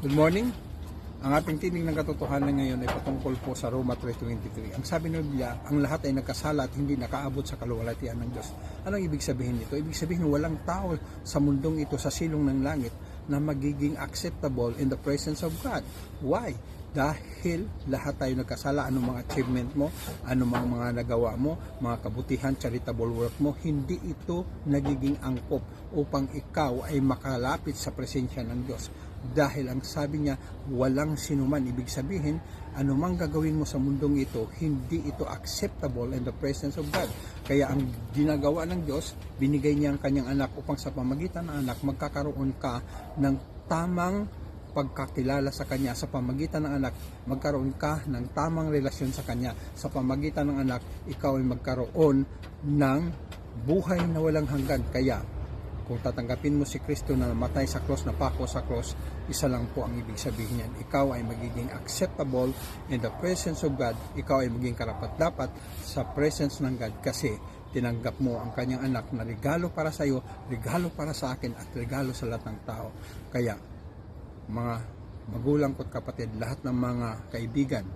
Good morning. Ang ating tinig ng katotohanan ngayon ay patungkol po sa Roma 3.23. Ang sabi ng Biblia, ang lahat ay nagkasala at hindi nakaabot sa kaluwalhatian ng Diyos. Anong ibig sabihin nito? Ibig sabihin walang tao sa mundong ito sa silong ng langit na magiging acceptable in the presence of God. Why? Dahil lahat tayo nagkasala, anong mga achievement mo, anong mga, mga nagawa mo, mga kabutihan, charitable work mo, hindi ito nagiging angkop upang ikaw ay makalapit sa presensya ng Diyos. Dahil ang sabi niya, walang sinuman. Ibig sabihin, anumang gagawin mo sa mundong ito, hindi ito acceptable in the presence of God. Kaya ang ginagawa ng Diyos, binigay niya ang kanyang anak upang sa pamagitan ng anak, magkakaroon ka ng tamang pagkakilala sa Kanya sa pamagitan ng anak, magkaroon ka ng tamang relasyon sa Kanya. Sa pamagitan ng anak, ikaw ay magkaroon ng buhay na walang hanggan. Kaya, kung tatanggapin mo si Kristo na namatay sa cross, na pako sa cross, isa lang po ang ibig sabihin niyan. Ikaw ay magiging acceptable in the presence of God. Ikaw ay magiging karapat-dapat sa presence ng God kasi tinanggap mo ang kanyang anak na regalo para sa iyo, regalo para sa akin at regalo sa lahat ng tao. Kaya, mga magulang ko't kapatid, lahat ng mga kaibigan,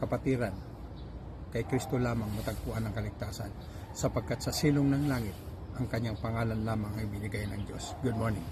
kapatiran, kay Kristo lamang matagpuan ang kaligtasan sapagkat sa silong ng langit ang kanyang pangalan lamang ay binigay ng Diyos. Good morning.